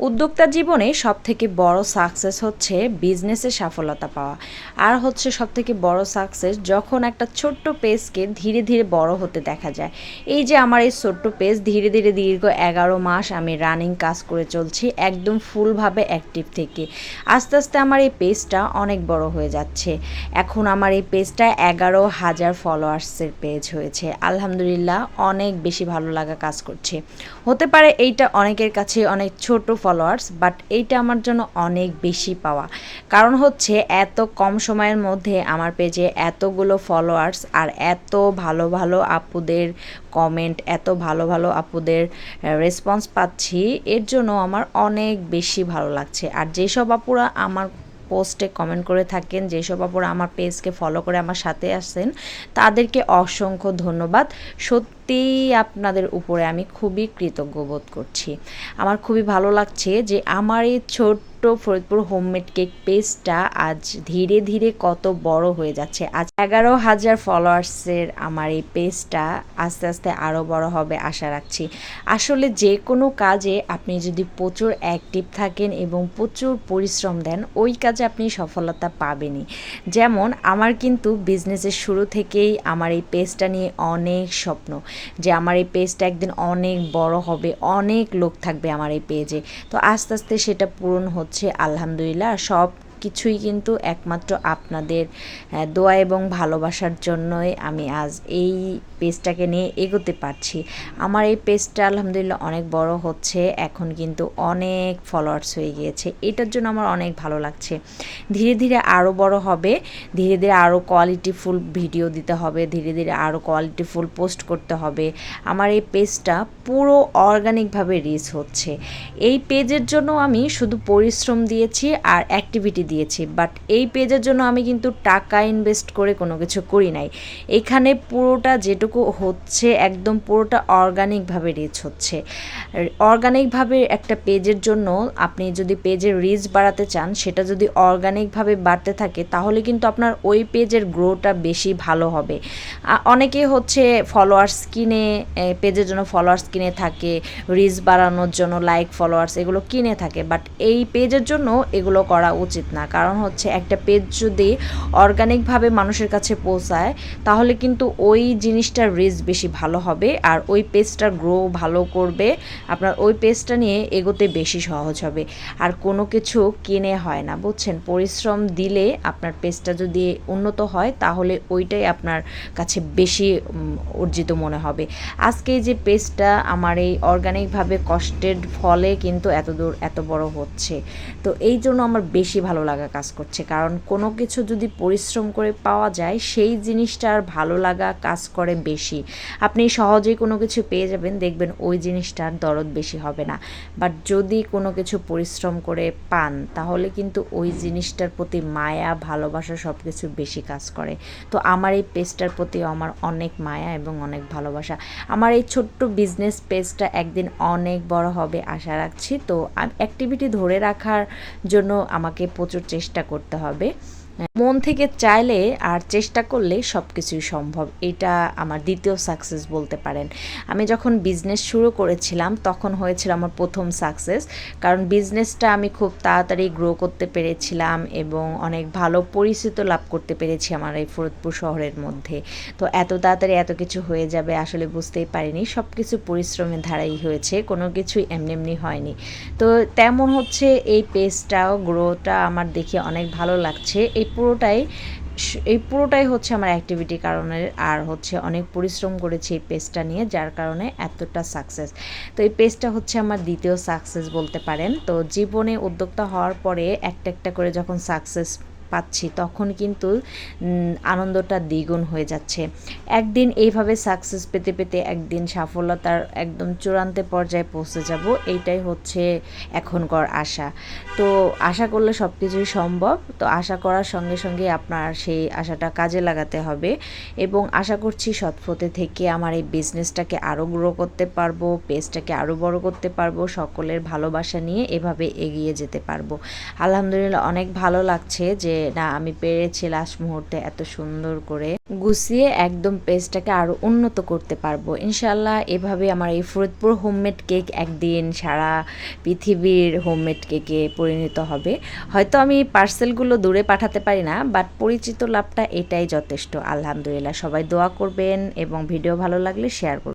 উদ্যোক্তা জীবনে সব থেকে বড় সাকসেস হচ্ছে বিজনেসে সফলতা পাওয়া। আর হচ্ছে সব থেকে বড় সাকসেস যখন একটা ছোট্ট পেজকে ধীরে ধীরে বড় হতে দেখা যায়। এই যে আমার এই ছোট্ট পেজ ধীরে ধীরে দীর্ঘ এগারো মাস আমি রানিং কাজ করে চলছি, একদম ফুলভাবে অ্যাক্টিভ থেকে। আস্তে আস্তে আমার এই পেজটা অনেক বড় হয়ে যাচ্ছে। এখন আমার এই পেজটা এগারো হাজার ফলোয়ার্সের পেজ হয়েছে। আলহামদুলিল্লাহ অনেক বেশি ভালো লাগা কাজ করছে। হতে পারে এইটা অনেকের কাছে অনেক ছোট ফলোয়ার্স বাট এইটা আমার জন্য অনেক বেশি পাওয়া। কারণ হচ্ছে এত কম সময়ের মধ্যে আমার পেজে এতগুলো ফলোয়ার্স আর এত ভালো ভালো আপুদের কমেন্ট এত ভালো ভালো আপুদের রেসপন্স পাচ্ছি, এর জন্য আমার অনেক বেশি ভালো লাগছে। আর যেসব আপুরা আমার পোস্টে কমেন্ট করে থাকেন, যেসব আপুরা আমার পেজকে ফলো করে আমার সাথে আসেন, তাদেরকে অসংখ্য ধন্যবাদ। সত্যিই আপনাদের উপরে আমি খুবই কৃতজ্ঞ বোধ করছি। আমার খুবই ভালো লাগছে যে আমার এই ছোট্ট ফরিদপুর হোমমেড কেক পেজটা আজ ধীরে ধীরে কত বড় হয়ে যাচ্ছে। আজ এগারো হাজার ফলোয়ার্সের আমার এই পেজটা আস্তে আস্তে আরও বড় হবে আশা রাখছি। আসলে যে কোনো কাজে আপনি যদি প্রচুর অ্যাক্টিভ থাকেন এবং প্রচুর পরিশ্রম দেন, ওই কাজে আপনি সফলতা পাবেনই। যেমন, আমার কিন্তু বিজনেসের শুরু থেকেই আমার এই পেজটা নিয়ে অনেক স্বপ্ন। যে আমার এই পেজটা একদিন অনেক বড় হবে, অনেক লোক থাকবে আমার এই পেজে তো আস্তে আস্তে সেটা পূরণ হচ্ছে, আলহামদুলিল্লাহ সব কিছুই কিন্তু একমাত্র আপনাদের দোয়া এবং ভালোবাসার জন্যই আমি আজ এই পেজটাকে নিয়ে এগোতে পারছি। আমার এই পেজটা আলহামদুলিল্লাহ অনেক বড় হচ্ছে, এখন কিন্তু অনেক ফলোয়ার্স হয়ে গিয়েছে। এটার জন্য আমার অনেক ভালো লাগছে। ধীরে ধীরে আরও বড় হবে, ধীরে ধীরে আরও কোয়ালিটিফুল ভিডিও দিতে হবে, ধীরে ধীরে আরও কোয়ালিটিফুল পোস্ট করতে হবে। আমার এই পেজটা পুরো অর্গানিকভাবে রিচ হচ্ছে। এই পেজের জন্য আমি শুধু পরিশ্রম দিয়েছি আর অ্যাক্টিভিটি দিয়েছি বাট এই পেজের জন্য আমি কিন্তু টাকা ইনভেস্ট করে কোনো কিছু করি নাই। এখানে পুরোটা যেটুকু হচ্ছে, একদম পুরোটা অর্গানিকভাবে রিচ হচ্ছে। অর্গানিকভাবে একটা পেজের জন্য আপনি যদি পেজের রিচ বাড়াতে চান, সেটা যদি অর্গানিকভাবে বাড়তে থাকে, তাহলে কিন্তু আপনার ওই পেজের গ্রোটা বেশি ভালো হবে। অনেকে হচ্ছে ফলোয়ার্স কিনে পেজের জন্য ফলোয়ার্স কিনে থাকে রিচ বাড়ানোর জন্য লাইক ফলোয়ার্স এগুলো কিনে থাকে বাট এই পেজের জন্য এগুলো করা উচিত না। কারণ হচ্ছে একটা পেজ যদি অর্গানিকভাবে মানুষের কাছে পৌঁছায়, তাহলে কিন্তু ওই জিনিসটার রিচ বেশি ভালো হবে আর ওই পেজটার গ্রো ভালো করবে। আপনার ওই পেজটা নিয়ে এগোতে বেশি সহজ হবে। আর কোনো কিছু কিনে হয় না, বুঝছেন? পরিশ্রম দিলে আপনার পেজটা যদি উন্নত হয়, তাহলে ওইটাই আপনার কাছে বেশি অর্জিত মনে হবে। আজকে যে পেজটা আমার এই অর্গানিকভাবে কষ্টের ফলে কিন্তু এত দূর এত বড় হচ্ছে। তো এই জন্য আমার বেশি ভালো লাগা কাজ করছে। কারণ কোনো কিছু যদি পরিশ্রম করে পাওয়া যায়, সেই জিনিসটার ভালো লাগা কাজ করে বেশি। আপনি সহজেই কোনো কিছু পেয়ে যাবেন, দেখবেন ওই জিনিসটার দরদ বেশি হবে না। বাট যদি কোনো কিছু পরিশ্রম করে পান, তাহলে কিন্তু ওই জিনিসটার প্রতি মায়া, ভালোবাসা সব কিছু বেশি কাজ করে। তো আমার এই পেজটার প্রতি আমার অনেক মায়া এবং অনেক ভালোবাসা। আমার এই ছোট্ট বিজনেস পেজটা একদিন অনেক বড় হবে, আশা রাখছি। তো অ্যাক্টিভিটি ধরে রাখার জন্য আমাকে প্রচুর চেষ্টা করতে হবে। মন থেকে চাইলে আর চেষ্টা করলে সব কিছুই সম্ভব। এটা আমার দ্বিতীয় সাকসেস বলতে পারেন। আমি যখন বিজনেস শুরু করেছিলাম, তখন হয়েছিল আমার প্রথম সাকসেস কারণ বিজনেসটা আমি খুব তাড়াতাড়ি গ্রো করতে পেরেছিলাম এবং অনেক ভালো পরিচিত লাভ করতে পেরেছি আমার এই ফরিদপুর শহরের মধ্যে। তো এত তাড়াতাড়ি এত কিছু হয়ে যাবে আসলে বুঝতেই পারিনি। সব কিছু পরিশ্রমের ধারাই হয়েছে, কোনো কিছুই এমনি এমনি হয়নি। তো তেমন হচ্ছে এই পেজটাও গ্রোটা আমার দেখে অনেক ভালো লাগছে। এই পুরোটাই, এই পুরোটাই হচ্ছে আমার অ্যাক্টিভিটি কারণে আর হচ্ছে অনেক পরিশ্রম করেছি এই পেজটা নিয়ে, যার কারণে এতটা সাকসেস তো এই পেজটা হচ্ছে আমার দ্বিতীয় সাকসেস বলতে পারেন। তো জীবনে উদ্যোক্তা হওয়ার পরে একটা একটা করে যখন সাকসেস পাচ্ছি, তখন কিন্তু আনন্দটা দ্বিগুণ হয়ে যাচ্ছে। একদিন এইভাবে সাকসেস পেতে পেতে একদিন সাফল্যতার একদম চূড়ান্ত পর্যায়ে পৌঁছে যাব, এইটাই হচ্ছে এখনকার আশা। তো আশা করলে সব কিছুই সম্ভব, তো আশা করার সঙ্গে সঙ্গে আপনার সেই আশাটা কাজে লাগাতে হবে এবং আশা করছি সৎপথে থেকে আমার এই বিজনেসটাকে আরও গ্রো করতে পারব পেজটাকে আরও বড় করতে পারব, সকলের ভালোবাসা নিয়ে এভাবে এগিয়ে যেতে পারব। আলহামদুলিল্লাহ, অনেক ভালো লাগছে যে না, আমি পেরেছি লাস্ট মুহূর্তে এত সুন্দর করে গুছিয়ে একদম পেজটাকে আরও উন্নত করতে পারব। ইনশাল্লাহ এভাবে আমার এই ফরিদপুর হোমমেড কেক একদিন সারা পৃথিবীর হোমমেড কেকে পরিণত হবে। হয়তো আমি পার্সেলগুলো দূরে পাঠাতে পারি না বাট পরিচিত লাভটা এটাই যথেষ্ট। আলহামদুলিল্লাহ, সবাই দোয়া করবেন এবং ভিডিও ভালো লাগলে শেয়ার করবেন।